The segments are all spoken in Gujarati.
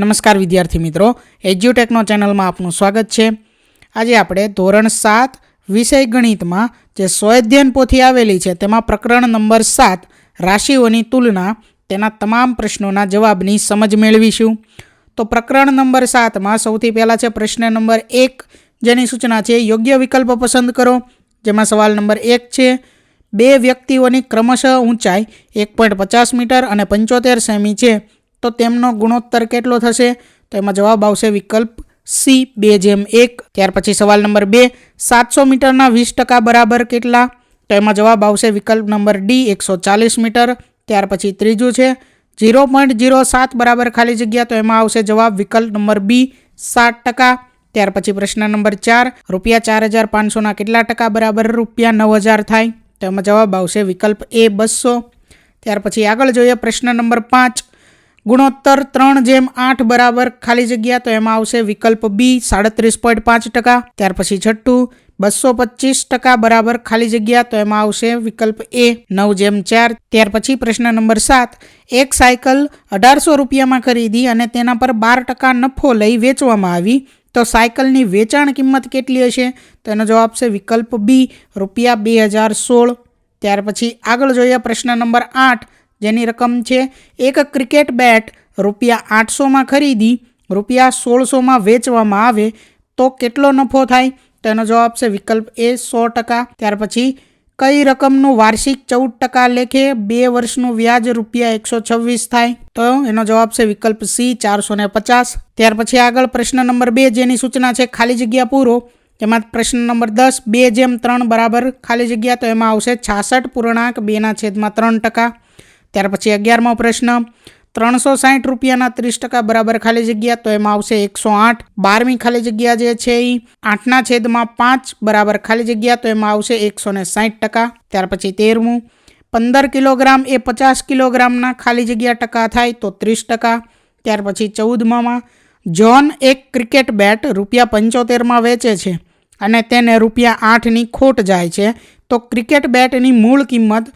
નમસ્કાર વિદ્યાર્થી મિત્રો, એજ્યુટેકનો ચેનલમાં આપનું સ્વાગત છે. આજે આપણે ધોરણ સાત વિષય ગણિતમાં જે સ્વઅધ્યયન પોથી આવેલી છે, તેમાં પ્રકરણ નંબર સાત રાશિઓની તુલના, તેના તમામ પ્રશ્નોના જવાબની સમજ મેળવીશું. તો પ્રકરણ નંબર સાતમાં સૌથી પહેલાં છે પ્રશ્ન નંબર એક, જેની સૂચના છે યોગ્ય વિકલ્પ પસંદ કરો. જેમાં સવાલ નંબર એક છે, બે વ્યક્તિઓની ક્રમશઃ ઊંચાઈ એક પોઈન્ટ પચાસ મીટર અને પંચોતેર સેમી છે. તો તેમનો ગુણોત્તર કેટલો થશે? તો એમાં જવાબ આવશે વિકલ્પ સી, બે જેમ એક. ત્યાર પછી સવાલ નંબર બે, સાતસો મીટરના વીસ ટકા બરાબર કેટલા? તો એમાં જવાબ આવશે વિકલ્પ નંબર ડી, એકસો ચાલીસ મીટર. ત્યાર પછી ત્રીજું છે, ઝીરો પોઈન્ટ ઝીરો સાત બરાબર ખાલી જગ્યા, તો એમાં આવશે જવાબ વિકલ્પ નંબર બી, સાત ટકા. ત્યાર પછી પ્રશ્ન નંબર ચાર, રૂપિયા ચાર હજાર પાંચસોના કેટલા ટકા બરાબર રૂપિયા નવ હજાર થાય? તો એમાં જવાબ આવશે વિકલ્પ એ બસો. ત્યાર પછી આગળ જોઈએ પ્રશ્ન નંબર પાંચ ગુણોત્તર ત્રણ જેમ આઠ બરાબર ખાલી જગ્યા તો એમાં આવશે વિકલ્પ બી સાડત્રીસ પોઈન્ટ પાંચ ટકા. ત્યાર પછી છઠ્ઠું, બસો પચીસ ટકા બરાબર ખાલી જગ્યા તો એમાં આવશે વિકલ્પ એ, નવ જેમ ચાર. ત્યાર પછી પ્રશ્ન નંબર સાત, એક સાયકલ અઢારસો રૂપિયામાં ખરીદી અને તેના પર બાર ટકા નફો લઈ વેચવામાં આવી, તો સાયકલની વેચાણ કિંમત કેટલી હશે? તો એનો જવાબ છે વિકલ્પ બી, રૂપિયા બે હજાર સોળ. ત્યાર પછી આગળ જોઈએ પ્રશ્ન નંબર આઠ જેની રકમ છે એક ક્રિકેટ બેટ રૂપિયા આઠસોમાં ખરીદી, રૂપિયા સોળસોમાં વેચવામાં આવે, તો કેટલો નફો થાય? તો એનો જવાબ છે વિકલ્પ એ સો ટકા. ત્યાર પછી, કઈ રકમનું વાર્ષિક ચૌદ ટકા લેખે બે વર્ષનું વ્યાજ રૂપિયા એકસો છવ્વીસ થાય? તો એનો જવાબ છે વિકલ્પ સી ચારસો ને પચાસ. ત્યાર પછી આગળ પ્રશ્ન નંબર બે જેની સૂચના છે ખાલી જગ્યા પૂરો. તેમાં પ્રશ્ન નંબર દસ, બે જેમ ત્રણ બરાબર ખાલી જગ્યા, તો એમાં આવશે છાસઠ પૂર્ણાંક, બેના છેદમાં ત્રણ ટકા. ત્યાર પછી અગિયારમો પ્રશ્ન, ત્રણસો સાઠ રૂપિયાના ત્રીસ ટકા બરાબર ખાલી જગ્યા, તો એમાં આવશે એકસો આઠ. બારમી ખાલી જગ્યા જે છે એ આઠના છેદમાં પાંચ બરાબર ખાલી જગ્યા, તો એમાં આવશે એકસો ને સાઠ ટકા. ત્યાર પછી તેરમું, પંદર કિલોગ્રામ એ પચાસ કિલોગ્રામના ખાલી જગ્યા ટકા થાય, તો ત્રીસ ટકા. ત્યાર પછી ચૌદમાં જોન એક ક્રિકેટ બેટ રૂપિયા પંચોતેરમાં વેચે છે અને તેને રૂપિયા આઠની ખોટ જાય છે, તો ક્રિકેટ બેટની મૂળ કિંમત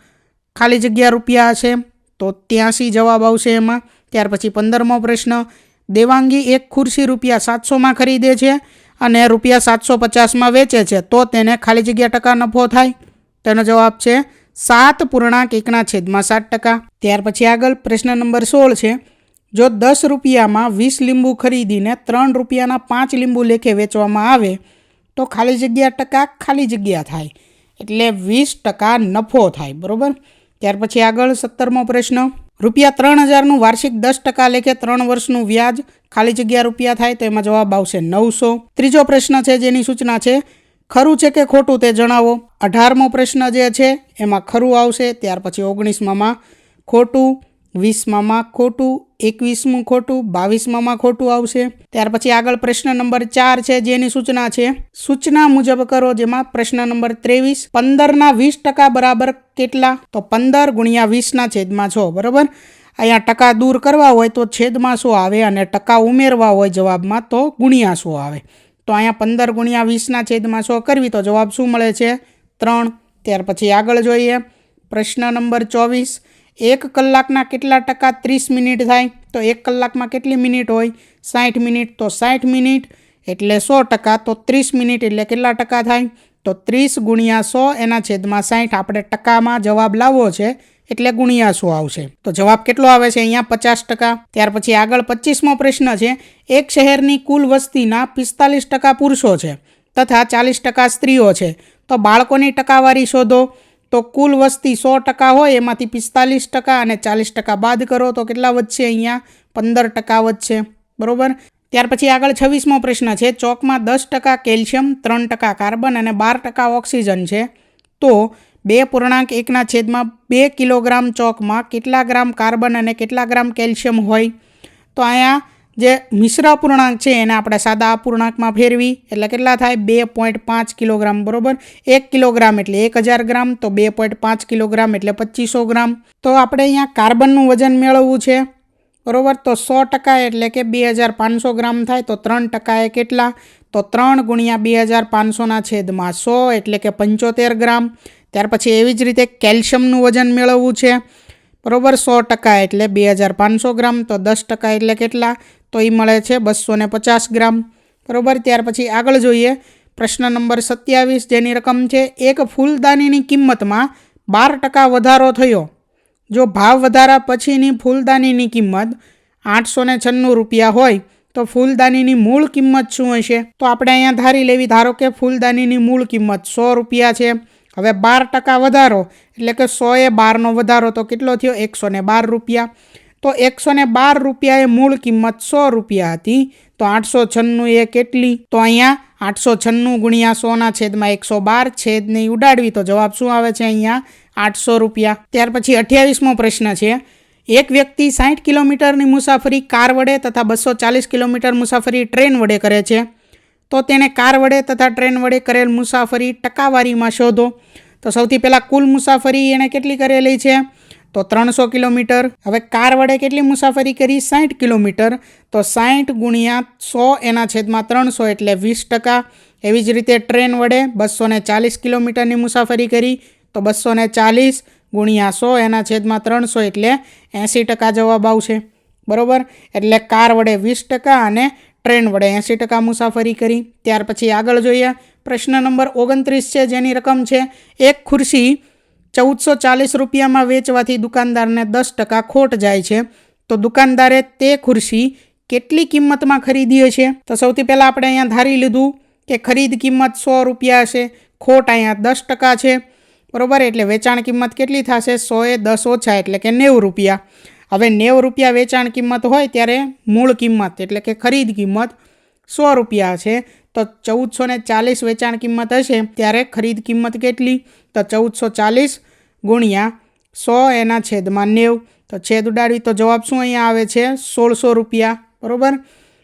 ખાલી જગ્યા રૂપિયા છે તો ત્યાંસી જવાબ આવશે એમાં. ત્યાર પછી પંદરમો પ્રશ્ન, દેવાંગી એક ખુરશી રૂપિયા સાતસોમાં ખરીદે છે અને રૂપિયા સાતસો પચાસમાં વેચે છે, તો તેને ખાલી જગ્યા ટકા નફો થાય? તેનો જવાબ છે, સાત પૂર્ણાંક એકના છેદમાં સાત ટકા. ત્યાર પછી આગળ પ્રશ્ન નંબર સોળ છે, જો દસ રૂપિયામાં વીસ લીંબુ ખરીદીને ત્રણ રૂપિયાના પાંચ લીંબુ લેખે વેચવામાં આવે, તો ખાલી જગ્યા ટકા ખાલી જગ્યા થાય. એટલે વીસ ટકા નફો થાય, બરાબર? ત્યાર પછી આગળ સત્તરમો પ્રશ્ન. રૂપિયા ત્રણ હજારનું વાર્ષિક દસ ટકા લેખે ત્રણ વર્ષનું વ્યાજ. ખાલી જગ્યા રૂપિયા થાય તો એમાં જવાબ આવશે નવસો. ત્રીજો પ્રશ્ન છે જેની સૂચના છે, ખરું છે કે ખોટું તે જણાવો. અઢારમો પ્રશ્ન જે છે, એમાં ખરું આવશે. ત્યાર પછી ઓગણીસમાં ખોટું વીસમાં ખોટું એકવીસમું ખોટું બાવીસમાં ખોટું આવશે. ત્યાર પછી આગળ પ્રશ્ન નંબર ચાર છે, જેની સૂચના છે. સૂચના મુજબ કરો જેમાં પ્રશ્ન નંબર ત્રેવીસ, પંદરના વીસ ટકા બરાબર કેટલા? તો પંદર ગુણ્યા વીસના છેદમાં છો, બરાબર? અહીંયા ટકા દૂર કરવા હોય તો છેદમાં શું આવે અને ટકા ઉમેરવા હોય જવાબમાં તો ગુણ્યા શું આવે. તો અહીંયા પંદર ગુણ્યા વીસના છેદમાં સો કરવી તો જવાબ શું મળે છે? ત્રણ. ત્યાર પછી આગળ જોઈએ. પ્રશ્ન નંબર ચોવીસ એક કલાકના કેટલા ટકા ત્રીસ મિનિટ થાય? તો એક કલાકમાં કેટલી મિનિટ હોય? સાઠ મિનિટ તો સાઠ મિનિટ. એટલે સો ટકા તો ત્રીસ મિનિટ એટલે કેટલા ટકા થાય? તો ત્રીસ ગુણ્યા સો એના છેદમાં સાઠ. આપણે ટકામાં જવાબ લાવવો છે, એટલે ગુણ્યા સો આવશે. તો જવાબ કેટલો આવે છે અહીંયા? પચાસ ટકા. ત્યાર પછી આગળ પચીસમો પ્રશ્ન છે, એક શહેરની કુલ વસ્તીના પિસ્તાલીસ ટકા પુરુષો છે તથા ચાલીસ ટકા સ્ત્રીઓ છે. તો બાળકોની ટકાવારી શોધો. તો કુલ વસ્તી સો ટકા હોય, એમાંથી પિસ્તાલીસ ટકા અને ચાલીસ ટકા બાદ કરો, તો કેટલા વધશે અહીંયા? પંદર ટકા વધશે. બરાબર? ત્યાર પછી આગળ છવ્વીસમો પ્રશ્ન છે, ચોકમાં દસ ટકા કેલ્શિયમ, ત્રણ ટકા કાર્બન અને બાર ટકા ઓક્સિજન છે. તો બે પૂર્ણાંક એકના છેદમાં બે કિલોગ્રામ ચોકમાં કેટલા ગ્રામ કાર્બન અને કેટલા ગ્રામ કેલ્શિયમ હોય? તો અહીંયા જે મિશ્ર અપૂર્ણાંક છે એને આપણે સાદા અપૂર્ણાંકમાં ફેરવી, એટલે કેટલા થાય? બે પોઈન્ટ પાંચ કિલોગ્રામ, બરાબર? એક કિલોગ્રામ એટલે એક હજાર ગ્રામ, તો બે પોઈન્ટ પાંચ કિલોગ્રામ એટલે પચીસો ગ્રામ. તો આપણે અહીંયા કાર્બનનું વજન મેળવવું છે, બરાબર? તો સો ટકા એટલે કે બે હજાર પાંચસો ગ્રામ થાય, તો ત્રણ ટકાએ કેટલા? તો ત્રણ ગુણ્યા બે હજાર પાંચસોના છેદમાં સો એટલે કે પંચોતેર ગ્રામ. ત્યાર પછી એવી જ રીતે કેલ્શિયમનું વજન મેળવવું છે, બરાબર? સો ટકા એટલે બે હજાર પાંચસો ગ્રામ, તો દસ ટકા એટલે કેટલા? તો એ મળે છે બસો પચાસ ગ્રામ. બરોબર? ત્યાર પછી આગળ જોઈએ. પ્રશ્ન નંબર સત્યાવીસ, જેની રકમ છે એક ફૂલદાનીની કિંમતમાં બાર ટકા વધારો થયો. જો ભાવ વધારા પછીની ફૂલદાનીની કિંમત આઠસો છન્નું રૂપિયા હોય, તો ફૂલદાનીની મૂળ કિંમત શું હશે? તો આપણે અહીંયા ધારી લેવી, ધારો કે ફૂલદાનીની મૂળ કિંમત સો રૂપિયા છે. હવે બાર ટકા વધારો, એટલે કે સોએ બારનો વધારો તો કેટલો થયો? એકસો બાર રૂપિયા. તો એકસો ને બાર રૂપિયાએ મૂળ કિંમત સો રૂપિયા હતી. તો આઠસો છન્નું એ કેટલી? તો અહીંયા આઠસો છન્નું ગુણ્યા સોના છેદમાં એકસો બાર છેદની ઉડાડવી. તો જવાબ શું આવે છે અહીંયા? આઠસો રૂપિયા. ત્યાર પછી અઠ્યાવીસમો પ્રશ્ન છે. એક વ્યક્તિ સાઠ કિલોમીટરની મુસાફરી કાર વડે તથા બસો ચાલીસ કિલોમીટર મુસાફરી ટ્રેન વડે કરે છે. તો તેણે કાર વડે તથા ટ્રેન વડે કરેલ મુસાફરી ટકાવારીમાં શોધો. તો સૌથી પહેલાં કુલ મુસાફરી એણે કેટલી કરેલી છે? તો ત્રણસો કિલોમીટર. હવે કાર વડે કેટલી મુસાફરી કરી? સાઠ કિલોમીટર. તો સાઠ ગુણ્યા સો એના છેદમાં ત્રણસો એટલે વીસ ટકા. એવી જ રીતે ટ્રેન વડે બસો ચાલીસ કિલોમીટરની મુસાફરી કરી. તો બસો ચાલીસ ગુણ્યા સો એના છેદમાં ત્રણસો એટલે એંસી ટકા જવાબ આવશે. બરાબર? એટલે કાર વડે વીસ ટકા અને ટ્રેન વડે એંસી ટકા મુસાફરી કરી. ત્યાર પછી આગળ જોઈએ. પ્રશ્ન નંબર ઓગણત્રીસ છે, જેની રકમ છે, એક ખુરશી ચૌદસો ચાલીસ રૂપિયામાં વેચવાથી દુકાનદારને દસ ટકા ખોટ જાય છે. તો દુકાનદારે તે ખુરશી કેટલી કિંમતમાં ખરીદી હશે? તો સૌથી પહેલાં આપણે અહીંયા ધારી લીધું કે ખરીદ કિંમત સો રૂપિયા હશે, ખોટ અહીંયા દસ ટકા છે. બરોબર? એટલે વેચાણ કિંમત કેટલી થશે? સોએ દસ ઓછા, એટલે કે નેવું રૂપિયા. હવે નેવું રૂપિયા વેચાણ કિંમત હોય ત્યારે મૂળ કિંમત, એટલે કે ખરીદ કિંમત સો રૂપિયા છે? તો ચૌદસો ને ચાલીસ વેચાણ કિંમત હશે, ત્યારે ખરીદ કિંમત કેટલી? તો ચૌદસો ચાલીસ ગુણ્યા સો એના છેદમાં નેવ. તો છેદ ઉડાડવી તો જવાબ શું અહીંયા આવે છે? સોળસો રૂપિયા. બરાબર?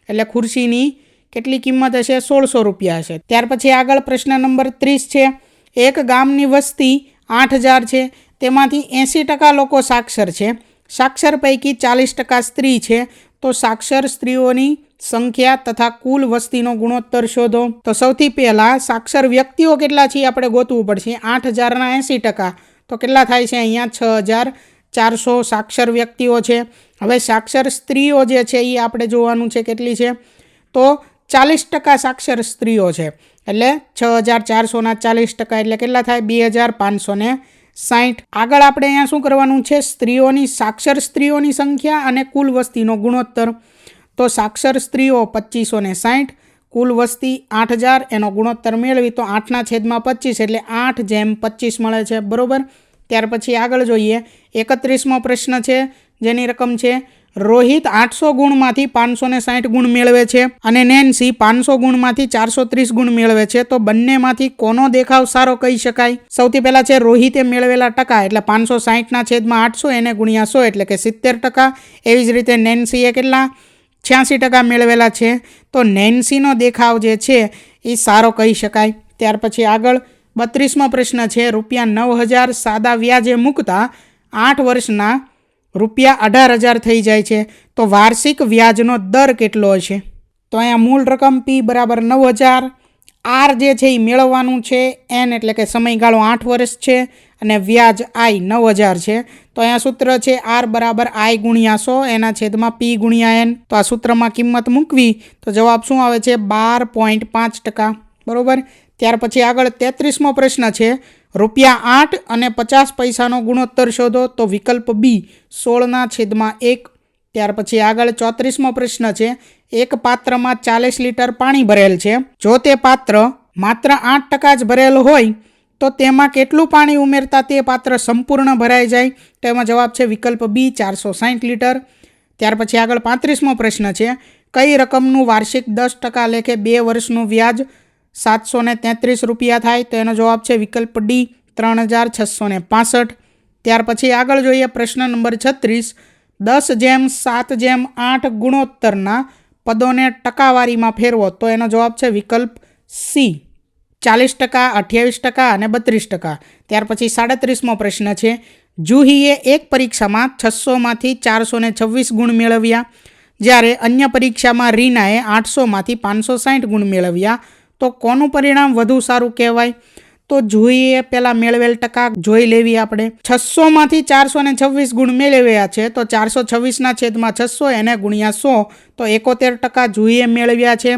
એટલે ખુરશીની કેટલી કિંમત હશે? સોળસો રૂપિયા હશે. ત્યાર પછી આગળ પ્રશ્ન નંબર ત્રીસ છે. એક ગામની વસ્તી આઠ હજાર છે. તેમાંથી એંસી ટકા લોકો સાક્ષર છે. સાક્ષર પૈકી ચાલીસ ટકા સ્ત્રી છે. તો સાક્ષર સ્ત્રીઓની સંખ્યા તથા કુલ વસ્તીનો ગુણોત્તર શોધો. તો સૌથી પહેલાં સાક્ષર વ્યક્તિઓ કેટલા છે આપણે ગોતવું પડશે. આઠ હજારના એંસી ટકા. તો કેટલા થાય છે અહીંયા? છ હજાર ચારસો સાક્ષર વ્યક્તિઓ છે. હવે સાક્ષર સ્ત્રીઓ જે છે એ આપણે જોવાનું છે કેટલી છે? તો ચાલીસ ટકા સાક્ષર સ્ત્રીઓ છે. એટલે છ હજાર ચારસોના ચાલીસ ટકા એટલે કેટલા થાય? બે હજાર પાંચસો સાઠ. આગળ આપણે અહીંયા શું કરવાનું છે? સ્ત્રીઓની સાક્ષર સ્ત્રીઓની સંખ્યા અને કુલ વસ્તીનો ગુણોત્તર. તો સાક્ષર સ્ત્રીઓ પચીસો ને સાઠ, કુલ વસ્તી આઠ હજાર, એનો ગુણોત્તર મેળવી તો આઠના છેદમાં પચીસ એટલે આઠ જેમ પચીસ મળે છે, બરાબર? ત્યાર પછી આગળ જોઈએ. એકત્રીસમો પ્રશ્ન છે, જેની રકમ છે, રોહિત આઠસો ગુણમાંથી પાંચસો ને સાઠ ગુણ મેળવે છે અને નેન્સી પાંચસો ગુણમાંથી ચારસો ત્રીસ ગુણ મેળવે છે. તો બંનેમાંથી કોનો દેખાવ સારો કહી શકાય? સૌથી પહેલાં છે, રોહિતે મેળવેલા ટકા એટલે પાંચસો સાઠના છેદમાં આઠસો, એને ગુણ્યા સો એટલે કે સિત્તેર ટકા. એવી જ રીતે નેન્સીએ કેટલા? છ્યાસી ટકા મેળવેલા છે. તો નેન્સીનો દેખાવ જે છે એ સારો કહી શકાય. ત્યાર પછી આગળ બત્રીસમો પ્રશ્ન છે, રૂપિયા નવ હજાર સાદા વ્યાજે મૂકતા આઠ વર્ષના રૂપિયા અઢાર હજાર થઈ જાય છે. તો વાર્ષિક વ્યાજનો દર કેટલો હશે? તો અહીંયા મૂળ રકમ પી બરાબર નવ હજાર. આર જે છે એ મેળવવાનું છે એન એટલે કે સમયગાળો આઠ વર્ષ છે. અને વ્યાજ આઈ નવ હજાર છે. તો અહીંયા સૂત્ર છે આર બરાબર આઈ ગુણ્યા સો, એના છેદમાં પી ગુણ્યા એન. તો આ સૂત્રમાં કિંમત મૂકવી, તો જવાબ શું આવે છે? બાર પોઈન્ટ પાંચ ટકા. બરાબર? ત્યાર પછી આગળ તેત્રીસમો પ્રશ્ન છે, રૂપિયા આઠ અને પચાસ પૈસાનો ગુણોત્તર શોધો, તો વિકલ્પ બી સોળના છેદમાં એક. ત્યાર પછી આગળ ચોત્રીસમો પ્રશ્ન છે, એક પાત્રમાં ચાલીસ લીટર પાણી ભરેલ છે. જો તે પાત્ર માત્ર આઠ ટકા જ ભરેલ હોય તો તેમાં કેટલું પાણી ઉમેરતા તે પાત્ર સંપૂર્ણ ભરાઈ જાય? તો એમાં જવાબ છે વિકલ્પ બી, ચારસો સાહીઠ લીટર. ત્યાર પછી આગળ પાંત્રીસમો પ્રશ્ન છે, કઈ રકમનું વાર્ષિક દસ ટકા લેખે બે વર્ષનું વ્યાજ સાતસો ને તેત્રીસ રૂપિયા થાય? તો એનો જવાબ છે વિકલ્પ ડી, ત્રણ હજાર છસો ને પાસઠ. ત્યાર પછી આગળ જોઈએ પ્રશ્ન નંબર છત્રીસ, દસ જેમ સાત જેમ આઠ ગુણોત્તરના પદોને ટકાવારીમાં ફેરવો. તો એનો જવાબ છે વિકલ્પ સી. ચાલીસ ટકા, અઠ્યાવીસ ટકા અને બત્રીસ ટકા. ત્યાર પછી સાડત્રીસમો પ્રશ્ન છે. જુહીએ એક પરીક્ષામાં છસોમાંથી ચારસો ને છવ્વીસ ગુણ મેળવ્યા. જ્યારે અન્ય પરીક્ષામાં રીનાએ આઠસોમાંથી પાંચસો સાઠ ગુણ મેળવ્યા. તો કોનું પરિણામ વધુ સારું કહેવાય? તો જુહીએ પેલા મેળવેલ ટકા જોઈ લેવી આપણે. છસોમાંથી ચારસો ને છવ્વીસ ગુણ મેળવ્યા છે, તો ચારસો છવ્વીસના છેદમાં છસો એને ગુણ્યા સો. તો એકોતેર ટકા જુહીએ મેળવ્યા છે.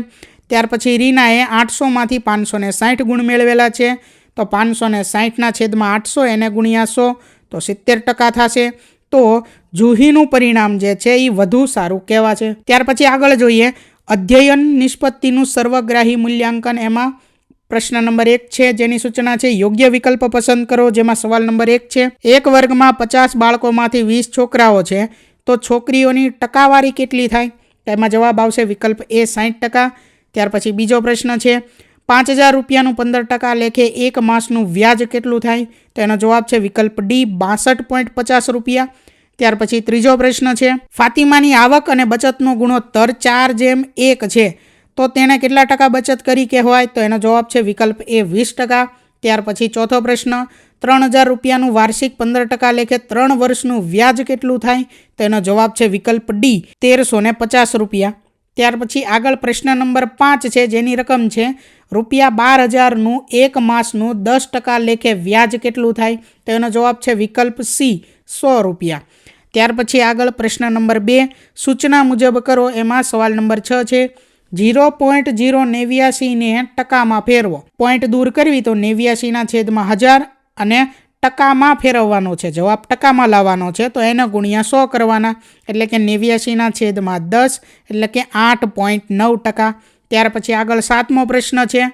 ત્યાર પછી રીનાએ આઠસોમાંથી પાંચસો ને સાઠ ગુણ મેળવેલા છે. તો પાંચસો ને સાઠના છેદમાં આઠસો એને ગુણ્યા સો તો સિત્તેર ટકા થશે. તો જુહીનું પરિણામ જે છે એ વધુ સારું કહેવા છે ત્યાર પછી આગળ જોઈએ. અધ્યયન નિષ્પત્તિનું સર્વગ્રાહી મૂલ્યાંકન એમાં પ્રશ્ન નંબર એક છે જેની સૂચના છે, યોગ્ય વિકલ્પ પસંદ કરો જેમાં સવાલ નંબર એક છે, એક વર્ગમાં પચાસ બાળકોમાંથી વીસ છોકરાઓ છે, તો છોકરીઓની ટકાવારી કેટલી થાય? તેમાં જવાબ આવશે વિકલ્પ એ સાઠ ટકા ત્યાર પછી બીજો પ્રશ્ન છે, પાંચ હજાર રૂપિયાનું પંદર ટકા લેખે એક માસનું વ્યાજ કેટલું થાય? તો એનો જવાબ છે વિકલ્પ ડી, બાસઠ પોઈન્ટ પચાસ રૂપિયા. ત્યાર પછી ત્રીજો પ્રશ્ન છે, ફાતિમાની આવક અને બચતનો ગુણોત્તર ચાર જેમ એક છે. તો તેણે કેટલા ટકા બચત કરી કહેવાય તો એનો જવાબ છે વિકલ્પ એ વીસ ટકા. ત્યાર પછી ચોથો પ્રશ્ન, ત્રણ હજાર રૂપિયાનું વાર્ષિક પંદર ટકા લેખે ત્રણ વર્ષનું વ્યાજ કેટલું થાય? તો એનો જવાબ છે વિકલ્પ ડી, તેરસો પચાસ રૂપિયા. ત્યાર પછી આગળ પ્રશ્ન નંબર પાંચ છે, જેની રકમ છે, રૂપિયા બાર હજારનું એક માસનું દસ ટકા લેખે વ્યાજ કેટલું થાય? તો એનો જવાબ છે વિકલ્પ સી, સો રૂપિયા. ત્યાર પછી આગળ પ્રશ્ન નંબર બે, સૂચના મુજબ કરો. એમાં સવાલ નંબર છ છે, ઝીરો પોઈન્ટ ઝીરો નેવ્યાસીને ટકામાં ફેરવો. પોઈન્ટ દૂર કરવી તો નેવ્યાસીના છેદમાં હજાર અને ટકામાં ફેરવવાનો છે. જવાબ ટકામાં લાવવાનો છે. તો એને ગુણ્યા સો કરવાના. એટલે કે નેવ્યાસીના છેદમાં દસ, એટલે કે આઠ પોઈન્ટ નવ ટકા. ત્યાર પછી આગળ સાતમો પ્રશ્ન છે.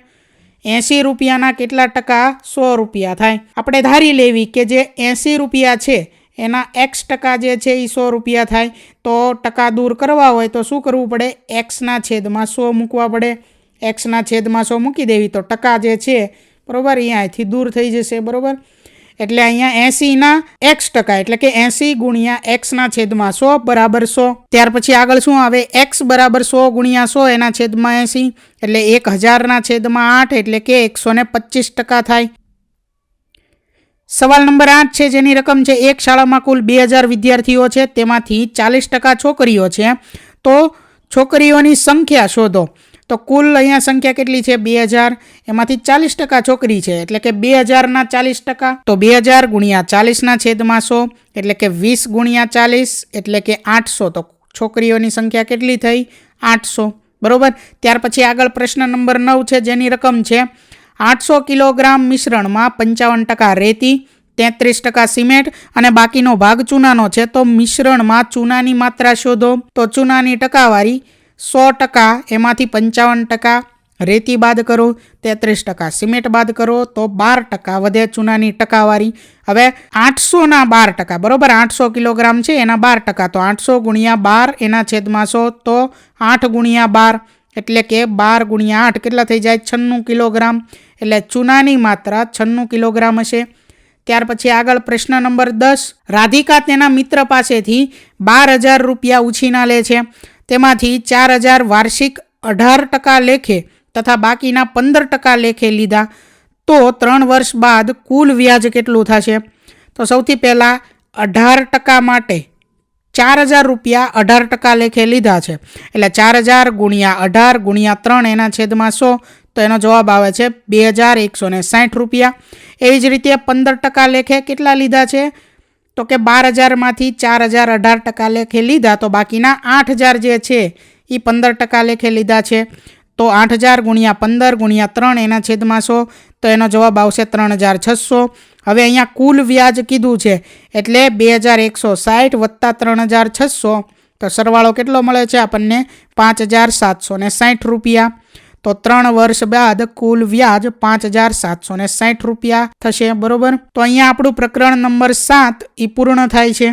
એંસી રૂપિયાના કેટલા ટકા? સો રૂપિયા થાય. આપણે ધારી લેવી કે જે એંસી રૂપિયા છે, એના એક્સ ટકા જે છે એ સો રૂપિયા થાય. તો ટકા દૂર કરવા હોય તો શું કરવું પડે? એક્સના છેદમાં સો મૂકવા પડે. એક્સના છેદમાં સો મૂકી દેવી. તો ટકા જે છે, બરાબર અહીંથી દૂર થઈ જશે, બરાબર? એટલે અહીંયા એંસીના એક્સ ટકા, એટલે કે એંસી ગુણ્યા એક્સના છેદમાં સો બરાબર સો. ત્યાર પછી આગળ શું આવે? એક્સ બરાબર સો ગુણ્યા સો, એના છેદમાં એંસી, એટલે એક હજારના છેદમાં આઠ, એટલે કે એકસો ને પચીસ ટકા થાય. સવાલ નંબર આઠ છે, જેની રકમ છે, એક શાળામાં કુલ બે હજાર વિદ્યાર્થીઓ છે, તેમાંથી ચાલીસ ટકા છોકરીઓ છે. તો છોકરીઓની સંખ્યા શોધો. તો કુલ અહીંયા સંખ્યા કેટલી છે? બે હજાર. એમાંથી ચાલીસ ટકા છોકરી છે. એટલે કે બે હજારના ચાલીસ ટકા. તો બે હજાર ગુણ્યા ચાલીસના છેદમાં સો. એટલે કે વીસ ગુણ્યા ચાલીસ. એટલે કે આઠસો. તો છોકરીઓની સંખ્યા કેટલી થઈ? આઠસો. બરાબર? ત્યાર પછી આગળ પ્રશ્ન નંબર નવ છે, જેની રકમ છે. આઠસો કિલોગ્રામ મિશ્રણમાં પંચાવન ટકા રેતી, તેત્રીસ ટકા સિમેન્ટ અને બાકીનો ભાગ ચૂનાનો છે. તો મિશ્રણમાં ચૂનાની માત્રા શોધો. તો ચૂનાની ટકાવારી સો ટકા, એમાંથી પંચાવન ટકા રેતી બાદ કરો, તેત્રીસ ટકા સિમેન્ટ બાદ કરો, તો બાર ટકા વધે ચૂનાની ટકાવારી. હવે આઠસોના બાર ટકા, બરાબર? આઠસો કિલોગ્રામ છે, એના બાર ટકા. તો આઠસો ગુણ્યા બાર, એના છેદમાં સો, તો આઠ ગુણ્યા બાર. એટલે કે બાર ગુણ્યા આઠ કેટલા થઈ જાય? છન્નું કિલોગ્રામ. એટલે ચૂનાની માત્રા છન્નું કિલોગ્રામ હશે. ત્યાર પછી આગળ પ્રશ્ન નંબર દસ. રાધિકા તેના મિત્ર પાસેથી બાર હજાર રૂપિયા ઉછીના લે છે. તેમાંથી ચાર હજાર વાર્ષિક અઢાર ટકા લેખે તથા બાકીના પંદર ટકા લેખે લીધા. તો ત્રણ વર્ષ બાદ કુલ વ્યાજ કેટલું થશે? તો સૌથી પહેલાં અઢાર ટકા માટે ચાર હજાર રૂપિયા અઢાર ટકા લેખે લીધા છે. એટલે ચાર હજાર ગુણ્યા અઢાર ગુણ્યા ત્રણ એના છેદમાં સો. તો એનો જવાબ આવે છે બે હજાર એકસો સાઠ રૂપિયા. એવી જ રીતે પંદર ટકા લેખે કેટલા લીધા છે? તો કે બાર હજારમાંથી ચાર હજાર અઢાર ટકા લેખે લીધા, તો બાકીના આઠ હજાર જે છે એ પંદર ટકા લેખે લીધા છે. તો આઠ હજાર ગુણ્યા પંદર ગુણ્યા ત્રણ એના છેદમાં સો, તો એનો જવાબ આવશે ત્રણ હજાર છસો. હવે અહીંયા કુલ વ્યાજ કીધું છે, એટલે બે હજાર એકસો સાઠ વત્તા ત્રણ હજાર છસો. તો સરવાળો કેટલો મળે છે આપણને? પાંચ હજાર સાતસો ને સાઠ રૂપિયા. તો ત્રણ વર્ષ બાદ કુલ વ્યાજ પાંચ હજાર સાતસો ને સાઠ રૂપિયા થશે, બરોબર? તો અહીંયા આપણું પ્રકરણ નંબર સાત એ પૂર્ણ થાય છે.